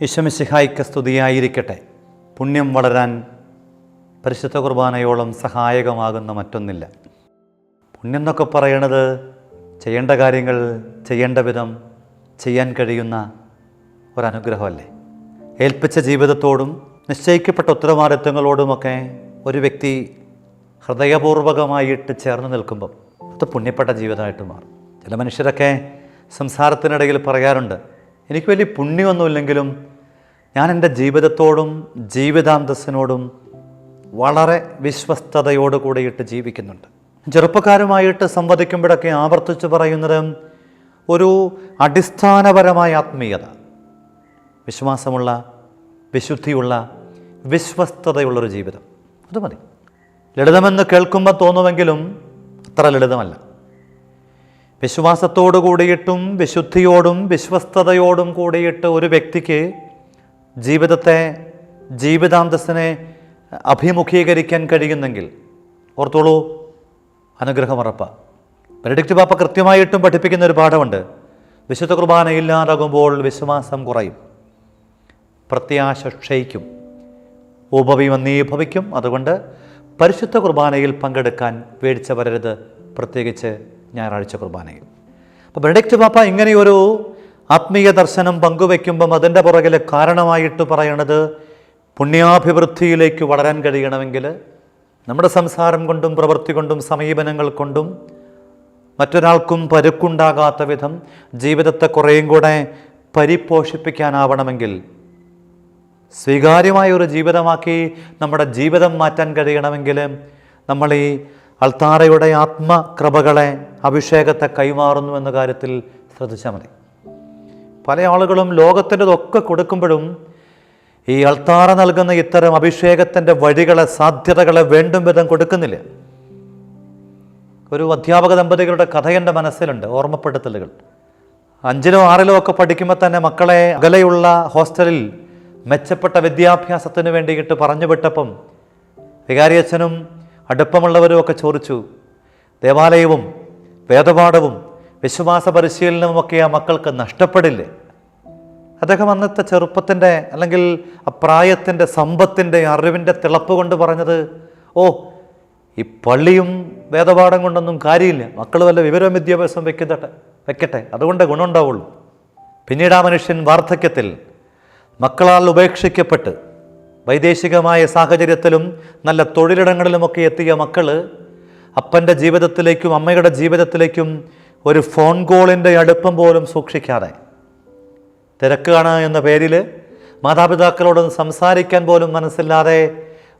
ഈശമിശിഹായിക്ക് സ്തുതിയായിരിക്കട്ടെ. പുണ്യം വളരാൻ പരിശുദ്ധ കുർബാനയോളം സഹായകമാകുന്ന മറ്റൊന്നില്ല. പുണ്യം എന്നൊക്കെ പറയണത് ചെയ്യേണ്ട കാര്യങ്ങൾ ചെയ്യേണ്ട വിധം ചെയ്യാൻ കഴിയുന്ന ഒരനുഗ്രഹമല്ലേ? ഏൽപ്പിച്ച ജീവിതത്തോടും നിശ്ചയിക്കപ്പെട്ട ഉത്തരവാദിത്വങ്ങളോടുമൊക്കെ ഒരു വ്യക്തി ഹൃദയപൂർവകമായിട്ട് ചേർന്ന് നിൽക്കുമ്പം അത് പുണ്യപ്പെട്ട ജീവിതമായിട്ട് മാറും. ചില മനുഷ്യരൊക്കെ സംസാരത്തിനിടയിൽ പറയാറുണ്ട് എനിക്ക് വലിയ പുണ്യമൊന്നുമില്ലെങ്കിലും ഞാൻ എന്റെ ജീവിതത്തോടും ജീവിതാന്തസ്സിനോടും വളരെ വിശ്വസ്തയോട് കൂടിയിട്ട് ജീവിക്കുന്നുണ്ട്. ചെറുപ്പക്കാരുമായിട്ട് സംവദിക്കുമ്പോഴൊക്കെ ആവർത്തിച്ച് പറയുന്നത് ഒരു അടിസ്ഥാനപരമായ ആത്മീയത. വിശ്വാസമുള്ള വിശുദ്ധിയുള്ള വിശ്വസ്തതയുള്ളൊരു ജീവിതം. അത് മതി. ലളിതമെന്ന് കേൾക്കുമ്പോൾ തോന്നുമെങ്കിലും അത്ര ലളിതമല്ല. വിശ്വാസത്തോടു കൂടിയിട്ടും വിശുദ്ധിയോടും വിശ്വസ്തതയോടും കൂടിയിട്ട് ഒരു വ്യക്തിക്ക് ജീവിതത്തെ ജീവിതാന്തസ്സിനെ അഭിമുഖീകരിക്കാൻ കഴിയുന്നെങ്കിൽ ഓർത്തോളൂ അനുഗ്രഹമുറപ്പ. ബെനഡിക്റ്റ് പാപ്പ കൃത്യമായിട്ടും പഠിപ്പിക്കുന്ന ഒരു പാഠമുണ്ട്. വിശുദ്ധ കുർബാന ഇല്ലാതാകുമ്പോൾ വിശ്വാസം കുറയും. പ്രത്യാശ ക്ഷയിക്കും. ഉപവിമന്ദീഭവിക്കും അതുകൊണ്ട് പരിശുദ്ധ കുർബാനയിൽ പങ്കെടുക്കാൻ വീഴ്ച വരരുത് പ്രത്യേകിച്ച് ഞായറാഴ്ച കുർബാനയിൽ. അപ്പോൾ ബെനഡിക്റ്റ് പാപ്പ ഇങ്ങനെയൊരു ആത്മീയ ദർശനം പങ്കുവെക്കുമ്പം അതിന്റെ പുറകിൽ കാരണമായിട്ട് പറയണത് പുണ്യാഭിവൃദ്ധിയിലേക്ക് വളരാൻ കഴിയണമെങ്കിൽ നമ്മുടെ സംസാരം കൊണ്ടും പ്രവൃത്തി കൊണ്ടും സമീപനങ്ങൾ കൊണ്ടും മറ്റൊരാൾക്കും പരുക്കുണ്ടാകാത്ത വിധം ജീവിതത്തെ കുറേയും കൂടെ പരിപോഷിപ്പിക്കാനാവണമെങ്കിൽ സ്വീകാര്യമായ ഒരു ജീവിതമാക്കി നമ്മുടെ ജീവിതം മാറ്റാൻ കഴിയണമെങ്കിൽ നമ്മൾ ഈ അൾത്താറയുടെ ആത്മകൃപകളെ അഭിഷേകത്തെ കൈമാറുന്നു എന്ന കാര്യത്തിൽ ശ്രദ്ധിച്ചാൽ മതി. പല ആളുകളും ലോകത്തിന്റെതൊക്കെ കൊടുക്കുമ്പോഴും ഈ അൾത്താറ നൽകുന്ന ഇത്തരം അഭിഷേകത്തിന്റെ വഴികളെ സാധ്യതകളെ വേണ്ടും വിധം കൊടുക്കുന്നില്ല. ഒരു അധ്യാപക ദമ്പതികളുടെ കഥ എന്റെ മനസ്സിലുണ്ട് ഓർമ്മപ്പെടുത്തലുകൾ. അഞ്ചിലോ ആറിലോ ഒക്കെ പഠിക്കുമ്പോൾ തന്നെ മക്കളെ അകലെയുള്ള ഹോസ്റ്റലിൽ മെച്ചപ്പെട്ട വിദ്യാഭ്യാസത്തിന് വേണ്ടിയിട്ട് പറഞ്ഞു വിട്ടപ്പം വികാരിയച്ഛനും അടുപ്പമുള്ളവരും ഒക്കെ ചോദിച്ചു ദേവാലയവും വേദപാഠവും വിശ്വാസ പരിശീലനവും ഒക്കെ ആ മക്കൾക്ക് നഷ്ടപ്പെടില്ലേ? അദ്ദേഹം അന്നത്തെ ചെറുപ്പത്തിന്റെ അല്ലെങ്കിൽ പ്രായത്തിന്റെ സമ്പത്തിന്റെ അറിവിന്റെ തിളപ്പ് കൊണ്ട് പറഞ്ഞത് ഓ ഈ പള്ളിയും വേദപാഠം കൊണ്ടൊന്നും കാര്യമില്ല. മക്കൾ വല്ല വിവരവും വിദ്യാഭ്യാസം വെക്കട്ടെ വെക്കട്ടെ. അതുകൊണ്ട് ഗുണമുണ്ടാവുള്ളൂ. പിന്നീട് ആ മനുഷ്യൻ വാർദ്ധക്യത്തിൽ മക്കളാൽ ഉപേക്ഷിക്കപ്പെട്ട് വൈദേശികമായ സാഹചര്യത്തിലും നല്ല തൊഴിലിടങ്ങളിലുമൊക്കെ എത്തിയ മക്കൾ അപ്പന്റെ ജീവിതത്തിലേക്കും അമ്മയുടെ ജീവിതത്തിലേക്കും ഒരു ഫോൺ കോളിന്റെ അടുപ്പം പോലും സൂക്ഷിക്കാതെ തിരക്കാണ് എന്ന പേരിൽ മാതാപിതാക്കളോട് സംസാരിക്കാൻ പോലും മനസ്സില്ലാതെ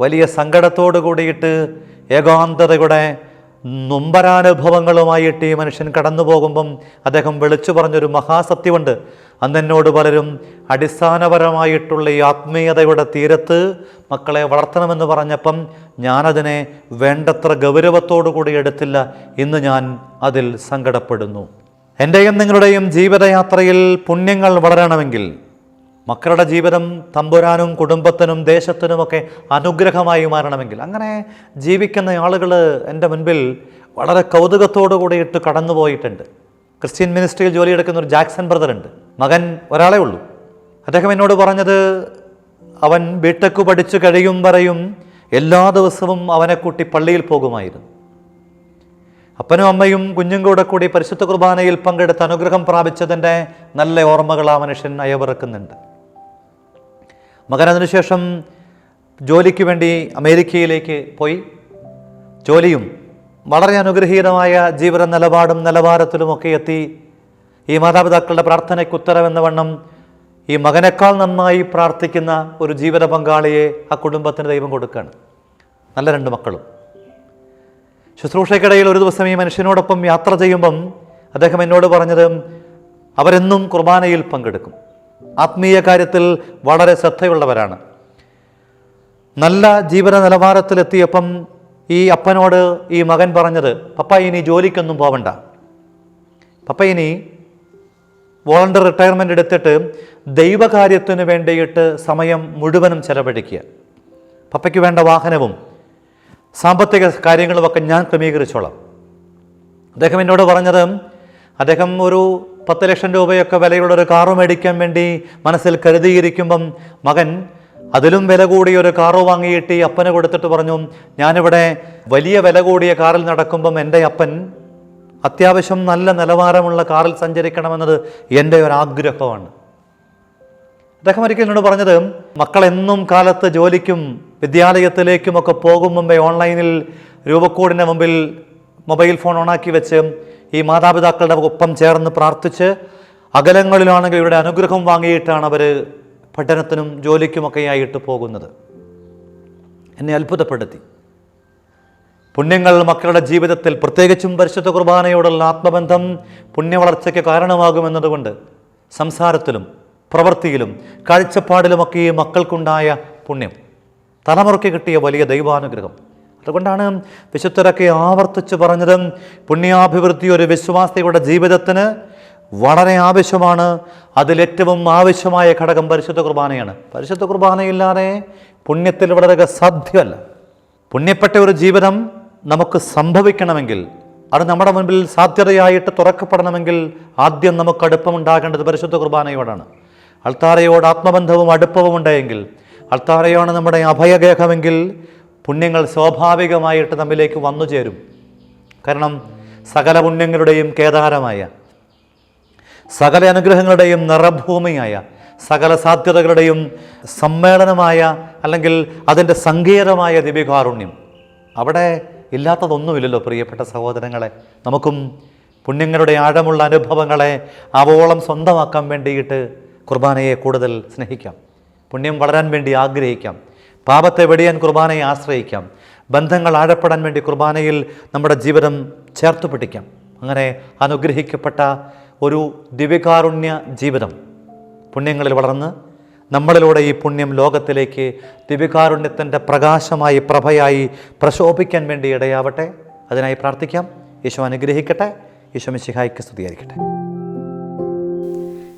വലിയ സങ്കടത്തോടു കൂടിയിട്ട് ഏകാന്തതയുടെ നൊമ്പരാനുഭവങ്ങളുമായിട്ട് ഈ മനുഷ്യൻ കടന്നു പോകുമ്പം അദ്ദേഹം വിളിച്ചു പറഞ്ഞൊരു മഹാസത്യമുണ്ട്. അന്നെന്നോട് പലരും അടിസ്ഥാനപരമായിട്ടുള്ള ഈ ആത്മീയതയുടെ തീരത്ത് മക്കളെ വളർത്തണമെന്ന് പറഞ്ഞപ്പം ഞാനതിനെ വേണ്ടത്ര ഗൗരവത്തോടു കൂടി എടുത്തില്ല. ഇന്ന് ഞാൻ അതിൽ സങ്കടപ്പെടുന്നു. എന്റെയും നിങ്ങളുടെയും ജീവിതയാത്രയിൽ പുണ്യങ്ങൾ വളരണമെങ്കിൽ മക്കളുടെ ജീവിതം തമ്പുരാനും കുടുംബത്തിനും ദേശത്തിനുമൊക്കെ അനുഗ്രഹമായി മാറണമെങ്കിൽ. അങ്ങനെ ജീവിക്കുന്ന ആളുകൾ എന്റെ മുൻപിൽ വളരെ കൗതുകത്തോടു കൂടിയിട്ട് കടന്നുപോയിട്ടുണ്ട്. ക്രിസ്ത്യൻ മിനിസ്ട്രിയിൽ ജോലിയെടുക്കുന്ന ഒരു ജാക്സൺ ബ്രദർ ഉണ്ട് മകൻ ഒരാളെ ഉള്ളൂ. അദ്ദേഹം എന്നോട് പറഞ്ഞത് അവൻ ബിടെക്ക് പഠിച്ചു കഴിയും വരെയും എല്ലാ ദിവസവും അവനെ കൂട്ടി പള്ളിയിൽ പോകുമായിരുന്നു. അപ്പനും അമ്മയും കുഞ്ഞും കൂടെ കൂടി പരിശുദ്ധ കുർബാനയിൽ പങ്കെടുത്ത് അനുഗ്രഹം പ്രാപിച്ചതിന്റെ നല്ല ഓർമ്മകൾ ആ മനുഷ്യൻ അയവിറക്കുന്നുണ്ട്. മകൻ അതിനുശേഷം ജോലിക്ക് വേണ്ടി അമേരിക്കയിലേക്ക് പോയി. ജോലിയും വളരെ അനുഗ്രഹീതമായ ജീവിത നിലപാടും നിലവാരത്തിലുമൊക്കെ എത്തി. ഈ മാതാപിതാക്കളുടെ പ്രാർത്ഥനയ്ക്ക് ഉത്തരവെന്ന വണ്ണം ഈ മകനേക്കാൾ നന്നായി പ്രാർത്ഥിക്കുന്ന ഒരു ജീവിത പങ്കാളിയെ ആ കുടുംബത്തിന് ദൈവം കൊടുക്കുകയാണ്. നല്ല രണ്ട് മക്കളും. ശുശ്രൂഷയ്ക്കിടയിൽ ഒരു ദിവസം ഈ മനുഷ്യനോടൊപ്പം യാത്ര ചെയ്യുമ്പം അദ്ദേഹം എന്നോട് പറഞ്ഞത് അവരെന്നും കുർബാനയിൽ പങ്കെടുക്കും. ആത്മീയ കാര്യത്തിൽ വളരെ ശ്രദ്ധയുള്ളവരാണ്. നല്ല ജീവന നിലവാരത്തിലെത്തിയപ്പം ഈ അപ്പനോട് ഈ മകൻ പറഞ്ഞത് പപ്പ ഇനി ജോലിക്കൊന്നും പോവണ്ട. പപ്പ ഇനി വോളണ്ടർ റിട്ടയർമെന്റ് എടുത്തിട്ട് ദൈവകാര്യത്തിന് വേണ്ടിയിട്ട് സമയം മുഴുവനും ചെലവഴിക്കുക. പപ്പയ്ക്ക് വേണ്ട വാഹനവും സാമ്പത്തിക കാര്യങ്ങളുമൊക്കെ ഞാൻ ക്രമീകരിച്ചോളാം. അദ്ദേഹം എന്നോട് പറഞ്ഞത് അദ്ദേഹം ഒരു പത്ത് ലക്ഷം രൂപയൊക്കെ വിലയുള്ള ഒരു കാറ് മേടിക്കാൻ വേണ്ടി മനസ്സിൽ കരുതിയിരിക്കുമ്പം മകൻ അതിലും വില കൂടിയ ഒരു കാറ് വാങ്ങിയിട്ട് ഈ അപ്പന് കൊടുത്തിട്ട് പറഞ്ഞു ഞാനിവിടെ വലിയ വില കൂടിയ കാറിൽ നടക്കുമ്പം എന്റെ അപ്പൻ അത്യാവശ്യം നല്ല നിലവാരമുള്ള കാറിൽ സഞ്ചരിക്കണമെന്നത് എന്റെ ഒരു ആഗ്രഹമാണ്. അദ്ദേഹം ഒരിക്കൽ എന്നോട് പറഞ്ഞത് മക്കളെന്നും കാലത്ത് ജോലിക്കും വിദ്യാലയത്തിലേക്കും ഒക്കെ പോകും മുമ്പേ ഓൺലൈനിൽ രൂപക്കോടിന്റെ മുമ്പിൽ മൊബൈൽ ഫോൺ ഓണാക്കി വെച്ച് ഈ മാതാപിതാക്കളുടെ ഒപ്പം ചേർന്ന് പ്രാർത്ഥിച്ച് അകലങ്ങളിലാണെങ്കിൽ ഇവരുടെ അനുഗ്രഹം വാങ്ങിയിട്ടാണ് അവർ പഠനത്തിനും ജോലിക്കുമൊക്കെ ആയിട്ട് പോകുന്നത്. എന്നെ അത്ഭുതപ്പെടുത്തി. പുണ്യങ്ങൾ മക്കളുടെ ജീവിതത്തിൽ പ്രത്യേകിച്ചും പരിശുദ്ധ കുർബാനയോടുള്ള ആത്മബന്ധം പുണ്യവളർച്ചയ്ക്ക് കാരണമാകുമെന്നതുകൊണ്ട് സംസാരത്തിലും പ്രവൃത്തിയിലും കാഴ്ചപ്പാടിലുമൊക്കെ ഈ മക്കൾക്കുണ്ടായ പുണ്യം. തലമുറയ്ക്ക് കിട്ടിയ വലിയ ദൈവാനുഗ്രഹം. അതുകൊണ്ടാണ് വിശുദ്ധരൊക്കെ ആവർത്തിച്ച് പറഞ്ഞത് പുണ്യാഭിവൃദ്ധി ഒരു വിശ്വാസിയുടെ ജീവിതത്തിന് വളരെ ആവശ്യമാണ്. അതിലേറ്റവും ആവശ്യമായ ഘടകം പരിശുദ്ധ കുർബാനയാണ്. പരിശുദ്ധ കുർബാനയില്ലാതെ പുണ്യത്തിൽ വളരെ സാധ്യമല്ല. പുണ്യപ്പെട്ട ഒരു ജീവിതം നമുക്ക് സംഭവിക്കണമെങ്കിൽ അത് നമ്മുടെ മുൻപിൽ സാധ്യതയായിട്ട് തുറക്കപ്പെടണമെങ്കിൽ ആദ്യം നമുക്ക് അടുപ്പമുണ്ടാകേണ്ടത് പരിശുദ്ധ കുർബാനയോടാണ്. അൾത്താരയോട് ആത്മബന്ധവും അടുപ്പവും ഉണ്ടായെങ്കിൽ അൾത്താരയാണ് നമ്മുടെ അഭയഗേഹമെങ്കിൽ പുണ്യങ്ങൾ സ്വാഭാവികമായിട്ട് നമ്മിലേക്ക് വന്നു ചേരും. കാരണം സകല പുണ്യങ്ങളുടെയും കേദാരമായ സകല അനുഗ്രഹങ്ങളുടെയും നിറഭൂമിയായ സകല സാധ്യതകളുടെയും സമ്മേളനമായ അല്ലെങ്കിൽ അതിന്റെ സങ്കീർണമായ ദിവ്യകാരുണ്യം അവിടെ ഇല്ലാത്തതൊന്നുമില്ലല്ലോ പ്രിയപ്പെട്ട സഹോദരങ്ങളെ. നമുക്കും പുണ്യങ്ങളുടെ ആഴമുള്ള അനുഭവങ്ങളെ ആവോളം സ്വന്തമാക്കാൻ വേണ്ടിയിട്ട് കുർബാനയെ കൂടുതൽ സ്നേഹിക്കാം. പുണ്യം വളരാൻ വേണ്ടി ആഗ്രഹിക്കാം. പാപത്തെ വെടിയാൻ കുർബാനയെ ആശ്രയിക്കാം. ബന്ധങ്ങൾ ആഴപ്പെടാൻ വേണ്ടി കുർബാനയിൽ നമ്മുടെ ജീവിതം ചേർത്ത് പിടിക്കാം. അങ്ങനെ അനുഗ്രഹിക്കപ്പെട്ട ഒരു ദിവ്യകാരുണ്യ ജീവിതം പുണ്യങ്ങളിൽ വളർന്ന് നമ്മളിലൂടെ ഈ പുണ്യം ലോകത്തിലേക്ക് ദിവ്യകാരുണ്യത്തിന്റെ പ്രകാശമായി പ്രഭയായി പ്രശോഭിക്കാൻ വേണ്ടി ഇടയാവട്ടെ. അതിനായി പ്രാർത്ഥിക്കാം. യേശു അനുഗ്രഹിക്കട്ടെ. യേശു മിശിഹായ്ക്ക് സ്തുതിയായിരിക്കട്ടെ.